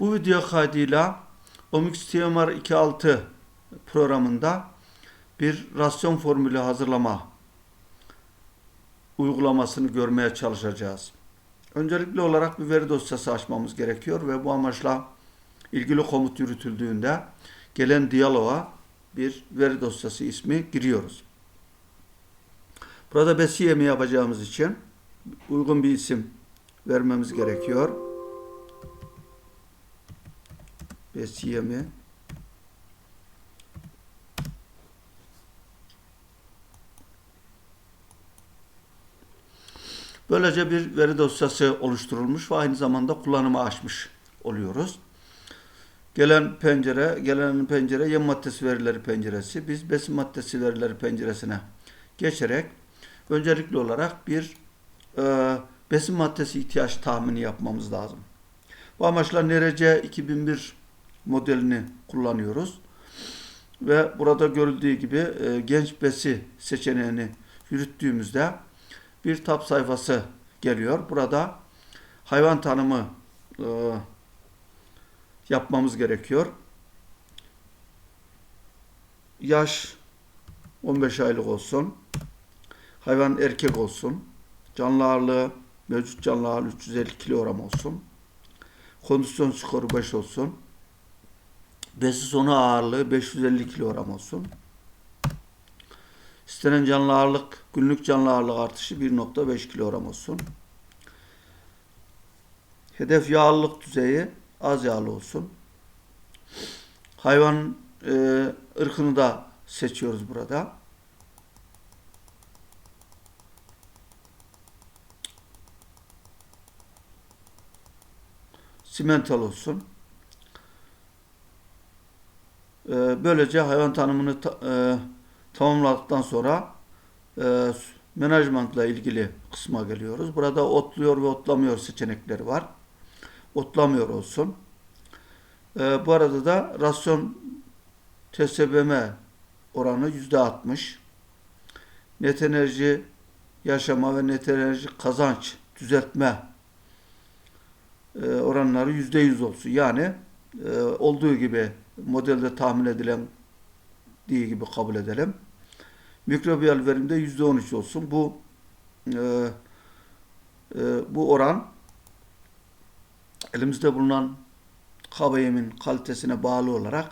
Bu video kaydıyla Omix TMR 2.6 programında bir rasyon formülü hazırlama uygulamasını görmeye çalışacağız. Öncelikli olarak bir veri dosyası açmamız gerekiyor ve bu amaçla ilgili komut yürütüldüğünde gelen diyaloğa bir veri dosyası ismi giriyoruz. Burada besiye mi yapacağımız için uygun bir isim vermemiz gerekiyor. Besiye mi? Böylece bir veri dosyası oluşturulmuş ve aynı zamanda kullanıma açmış oluyoruz. Gelen pencere, gelen pencere yem maddesi verileri penceresi. Biz besin maddesi verileri penceresine geçerek öncelikli olarak bir e, besin maddesi ihtiyaç tahmini yapmamız lazım. Bu amaçla NRC 2001 modelini kullanıyoruz. Ve burada görüldüğü gibi e, genç besi seçeneğini yürüttüğümüzde bir tab sayfası geliyor. Burada hayvan tanımı e, yapmamız gerekiyor. Yaş 15 aylık olsun. Hayvan erkek olsun. Canlı ağırlığı mevcut canlı ağırlığı 350 kilogram olsun. Kondisyon skoru 5 olsun. Besi sonu ağırlığı 550 kilogram olsun. İstenen canlı ağırlık, günlük canlı ağırlık artışı 1.5 kilogram olsun. Hedef yağlılık düzeyi az yağlı olsun. Hayvan e, ırkını da seçiyoruz burada. Simental olsun. E, böylece hayvan tanımını ta, e, tamamladıktan sonra e, menajmentla ilgili kısma geliyoruz. Burada otluyor ve otlamıyor seçenekleri var. Otlamıyor olsun. E, bu arada da rasyon TSBM oranı yüzde altmış. Net enerji yaşama ve net enerji kazanç düzeltme e, oranları yüzde yüz olsun. Yani e, olduğu gibi modelde tahmin edilen diye gibi kabul edelim. Mikrobiyal verimde yüzde on üç olsun. Bu e, e, bu oran elimizde bulunan kaba yemin kalitesine bağlı olarak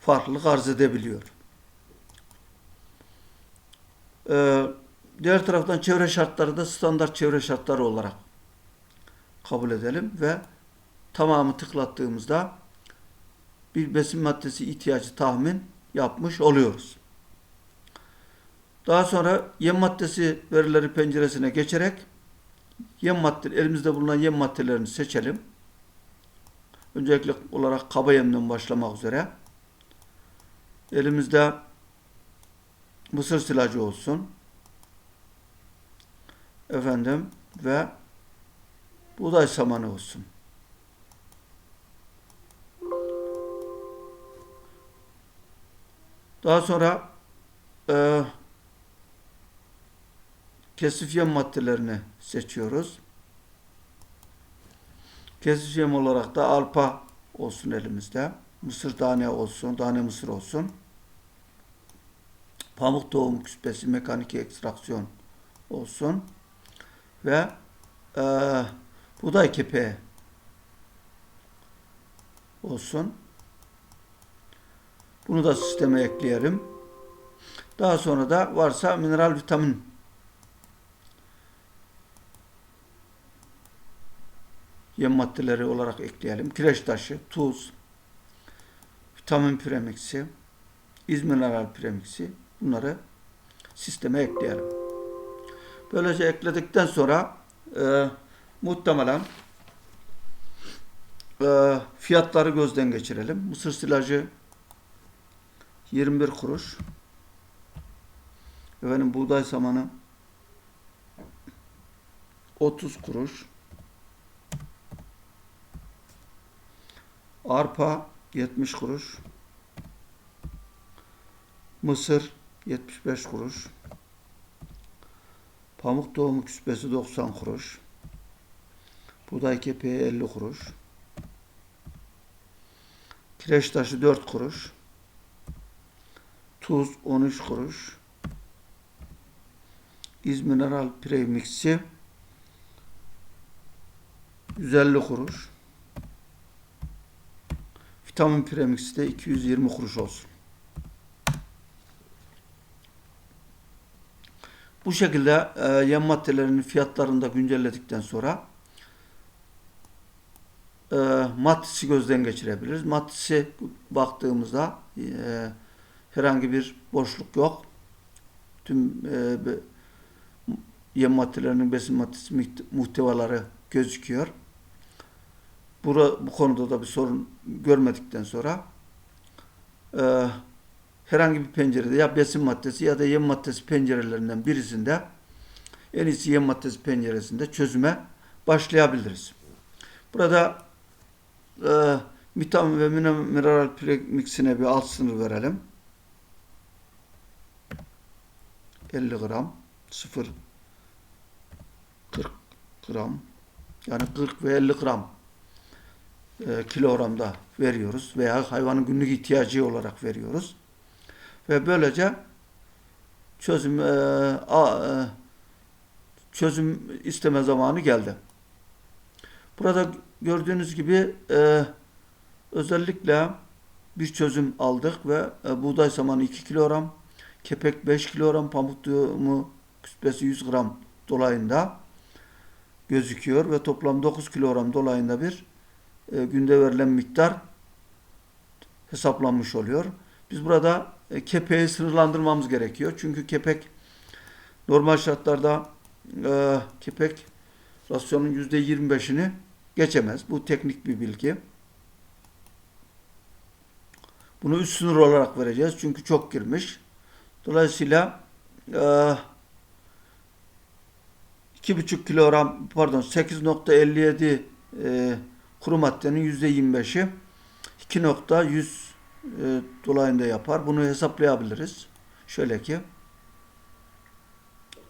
farklılık arz edebiliyor. E, diğer taraftan çevre şartları da standart çevre şartları olarak kabul edelim ve tamamı tıklattığımızda bir besin maddesi ihtiyacı tahmin yapmış oluyoruz. Daha sonra yem maddesi verileri penceresine geçerek yem madde elimizde bulunan yem maddelerini seçelim. Öncelikli olarak kaba yemden başlamak üzere. Elimizde mısır silacı olsun. Efendim ve buğday samanı olsun. Daha sonra e, kesif yem maddelerini seçiyoruz. Kesif olarak da arpa olsun elimizde. Mısır tane olsun, tane mısır olsun. Pamuk tohum küspesi, mekanik ekstraksiyon olsun. Ve e, buğday kepeği olsun. Bunu da sisteme ekleyelim. Daha sonra da varsa mineral vitamin yem maddeleri olarak ekleyelim. Kireç taşı, tuz, vitamin premiksi, izmineral premiksi bunları sisteme ekleyelim. Böylece ekledikten sonra e, muhtemelen e, fiyatları gözden geçirelim. Mısır silajı 21 kuruş. Efendim buğday samanı 30 kuruş. Arpa 70 kuruş. Mısır 75 kuruş. Pamuk tohumu küspesi 90 kuruş. Buğday kepeği 50 kuruş. Kireç taşı 4 kuruş. Tuz 13 kuruş. İzmineral premix'i 150 kuruş. Vitamin premix'i de 220 kuruş olsun. Bu şekilde e, yem maddelerinin fiyatlarını da güncelledikten sonra e, maddesi gözden geçirebiliriz. Maddesi baktığımızda e, herhangi bir boşluk yok. Tüm e, yem maddelerinin besin maddesi muht- muhtevaları gözüküyor. Bura, bu konuda da bir sorun görmedikten sonra e, herhangi bir pencerede ya besin maddesi ya da yem maddesi pencerelerinden birisinde en iyisi yem maddesi penceresinde çözüme başlayabiliriz. Burada e, vitamin ve min- mineral premixine bir alt sınır verelim. 50 gram 0 40 gram yani 40 ve 50 gram e, kilogramda veriyoruz veya hayvanın günlük ihtiyacı olarak veriyoruz. Ve böylece çözüm e, a, e, çözüm isteme zamanı geldi. Burada gördüğünüz gibi e, özellikle bir çözüm aldık ve e, buğday samanı 2 kilogram, kepek 5 kilogram, pamuk tohumu küspesi 100 gram dolayında gözüküyor ve toplam 9 kilogram dolayında bir e, günde verilen miktar hesaplanmış oluyor. Biz burada e, kepeği sınırlandırmamız gerekiyor. Çünkü kepek normal şartlarda e, kepek rasyonun %25'ini geçemez. Bu teknik bir bilgi. Bunu üst sınır olarak vereceğiz. Çünkü çok girmiş. Dolayısıyla e, 2,5 kilogram pardon 8.57 e, kuru maddenin %25'i 2.100 e, dolayında yapar. Bunu hesaplayabiliriz. Şöyle ki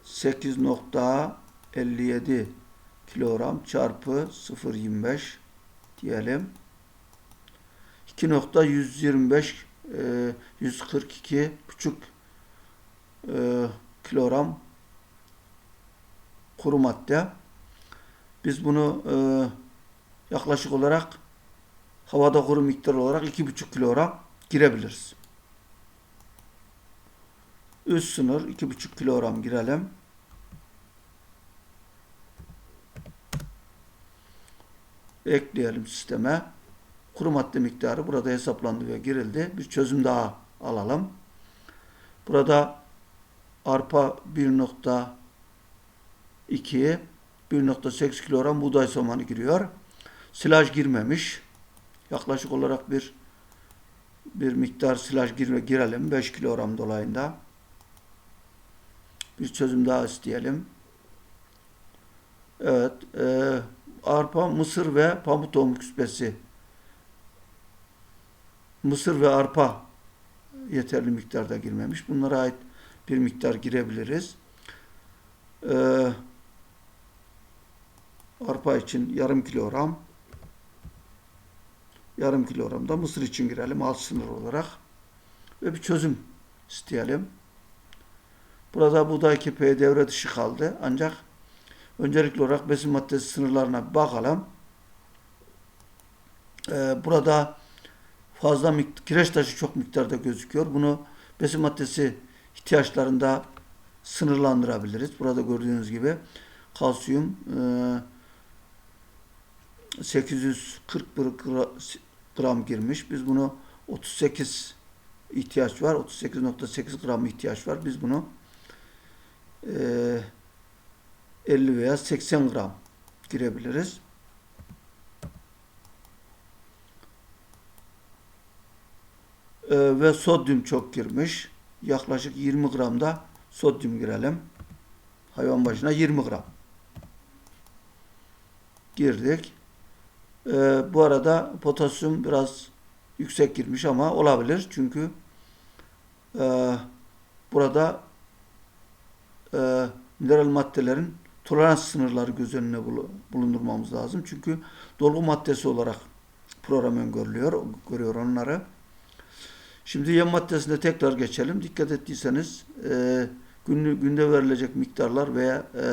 8.57 kilogram çarpı 0.25 diyelim. 2.125 e, 142 buçuk e, kilogram kuru madde. Biz bunu e, yaklaşık olarak havada kuru miktar olarak 2,5 kilogram girebiliriz. Üst sınır 2,5 kilogram girelim. Ekleyelim sisteme. Kuru madde miktarı burada hesaplandı ve girildi. Bir çözüm daha alalım. Burada arpa 1.2 1.8 kilogram buğday samanı giriyor. Silaj girmemiş. Yaklaşık olarak bir bir miktar silaj girme, girelim. 5 kilogram dolayında. Bir çözüm daha isteyelim. Evet. E, arpa, mısır ve pamuk tohumu küspesi. Mısır ve arpa yeterli miktarda girmemiş. Bunlara ait bir miktar girebiliriz. Ee, arpa için yarım kilogram yarım kilogram da mısır için girelim alt sınır olarak ve bir çözüm isteyelim. Burada buğday kepeği devre dışı kaldı. Ancak öncelikli olarak besin maddesi sınırlarına bakalım. Ee, burada fazla kireç taşı çok miktarda gözüküyor. Bunu besin maddesi ihtiyaçlarında sınırlandırabiliriz. Burada gördüğünüz gibi kalsiyum e, 841 gra- gram girmiş. Biz bunu 38 ihtiyaç var. 38.8 gram ihtiyaç var. Biz bunu e, 50 veya 80 gram girebiliriz. Ee, ve sodyum çok girmiş. Yaklaşık 20 gram da sodyum girelim. Hayvan başına 20 gram. Girdik. Ee, bu arada potasyum biraz yüksek girmiş ama olabilir. Çünkü e, burada e, mineral maddelerin tolerans sınırları göz önüne bulu- bulundurmamız lazım. Çünkü dolgu maddesi olarak program öngörülüyor, görüyor onları. Şimdi yem maddesine tekrar geçelim. Dikkat ettiyseniz e, günlü, günde verilecek miktarlar veya e,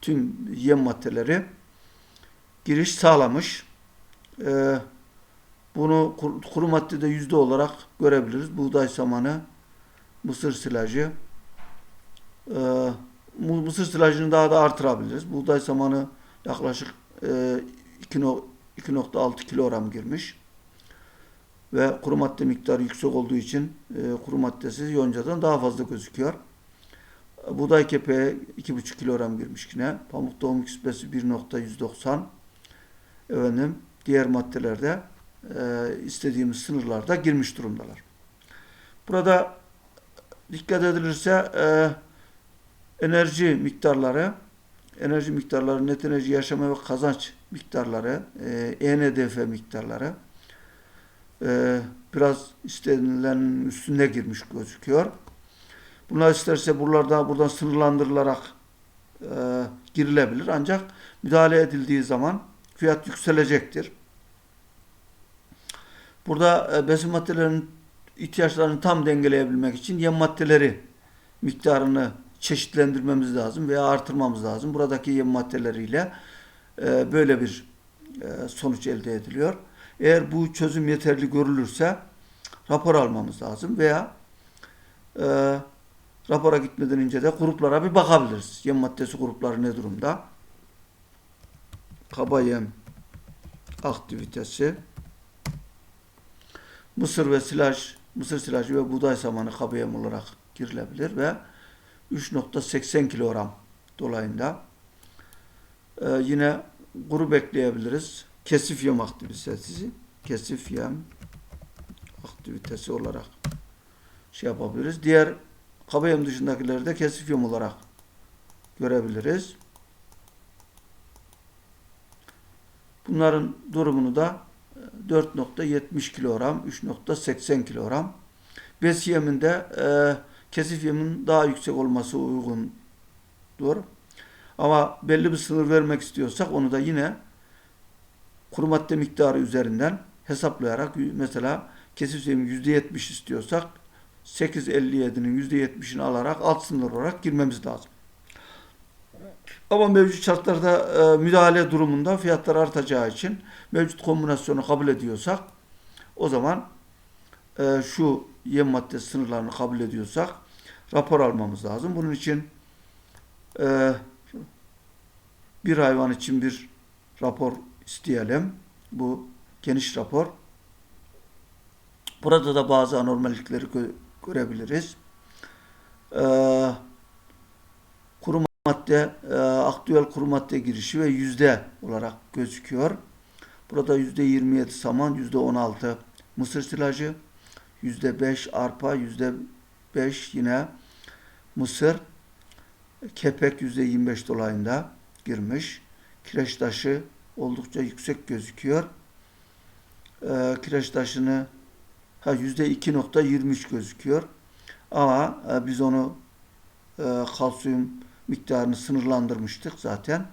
tüm yem maddeleri giriş sağlamış. E, bunu kuru, kuru maddede yüzde olarak görebiliriz. Buğday samanı, mısır silajı, e, mısır silajını daha da artırabiliriz. Buğday samanı yaklaşık e, 2 no- 2.6 kilogram girmiş. Ve kuru madde miktarı yüksek olduğu için e, kuru maddesi yoncadan daha fazla gözüküyor. Buğday kepeği 2,5 kilogram girmiş yine. Pamuk doğum küspesi 1.190. Efendim diğer maddelerde e, istediğimiz sınırlarda girmiş durumdalar. Burada dikkat edilirse e, enerji miktarları, enerji miktarları, net enerji yaşama ve kazanç miktarları, e, ENDF miktarları e, biraz istenilenin üstünde girmiş gözüküyor. Bunlar isterse buralarda buradan sınırlandırılarak e, girilebilir. Ancak müdahale edildiği zaman fiyat yükselecektir. Burada e, besin maddelerinin ihtiyaçlarını tam dengeleyebilmek için yem maddeleri miktarını çeşitlendirmemiz lazım veya artırmamız lazım. Buradaki yem maddeleriyle e, böyle bir e, sonuç elde ediliyor. Eğer bu çözüm yeterli görülürse rapor almamız lazım veya e, rapora gitmeden önce de gruplara bir bakabiliriz. Yem maddesi grupları ne durumda? Kaba yem aktivitesi mısır ve silaj, mısır silajı ve buğday samanı kaba yem olarak girilebilir ve 3.80 kilogram dolayında Ee, yine grup ekleyebiliriz. Kesif yem aktivitesi, kesif yem aktivitesi olarak şey yapabiliriz. Diğer kaba yem dışındakileri de kesif yem olarak görebiliriz. Bunların durumunu da 4.70 kilogram, 3.80 kilogram. Bes yeminde e, kesif yemin daha yüksek olması uygundur. Ama belli bir sınır vermek istiyorsak onu da yine kuru madde miktarı üzerinden hesaplayarak mesela kesif yemin %70 istiyorsak 8.57'nin %70'ini alarak alt sınır olarak girmemiz lazım. Ama mevcut şartlarda e, müdahale durumunda fiyatlar artacağı için mevcut kombinasyonu kabul ediyorsak o zaman e, şu yem madde sınırlarını kabul ediyorsak rapor almamız lazım. Bunun için e, bir hayvan için bir rapor isteyelim. Bu geniş rapor. Burada da bazı anormallikleri gö- görebiliriz. Ee, kuru madde, e, aktüel kuru madde girişi ve yüzde olarak gözüküyor. Burada yüzde 27 saman, yüzde 16 mısır silajı, yüzde 5 arpa, yüzde 5 yine mısır, kepek yüzde 25 dolayında girmiş. Kireç taşı oldukça yüksek gözüküyor. Ee, kireç taşını ha yüzde 2.23 gözüküyor. Ama e, biz onu e, kalsiyum miktarını sınırlandırmıştık zaten.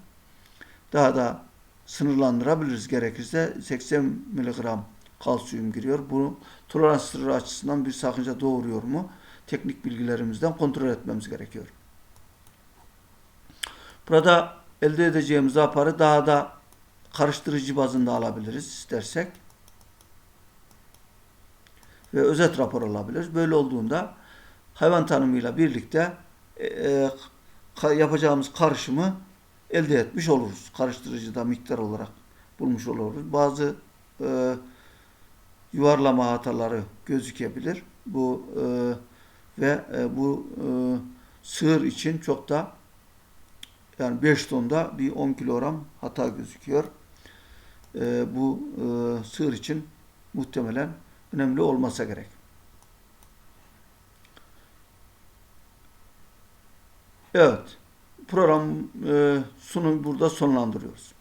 Daha da sınırlandırabiliriz gerekirse 80 miligram kalsiyum giriyor. Bu tolerans sınırı açısından bir sakınca doğuruyor mu? Teknik bilgilerimizden kontrol etmemiz gerekiyor. Burada elde edeceğimiz raporu daha da karıştırıcı bazında alabiliriz istersek. Ve özet rapor alabiliriz. Böyle olduğunda hayvan tanımıyla birlikte e, e, ka- yapacağımız karışımı elde etmiş oluruz. Karıştırıcıda miktar olarak bulmuş oluruz. Bazı e, yuvarlama hataları gözükebilir. Bu e, ve e, bu e, sığır için çok da yani 5 tonda bir 10 kilogram hata gözüküyor. E, bu e, sığır için muhtemelen önemli olmasa gerek. Evet. Program e, sunumu burada sonlandırıyoruz.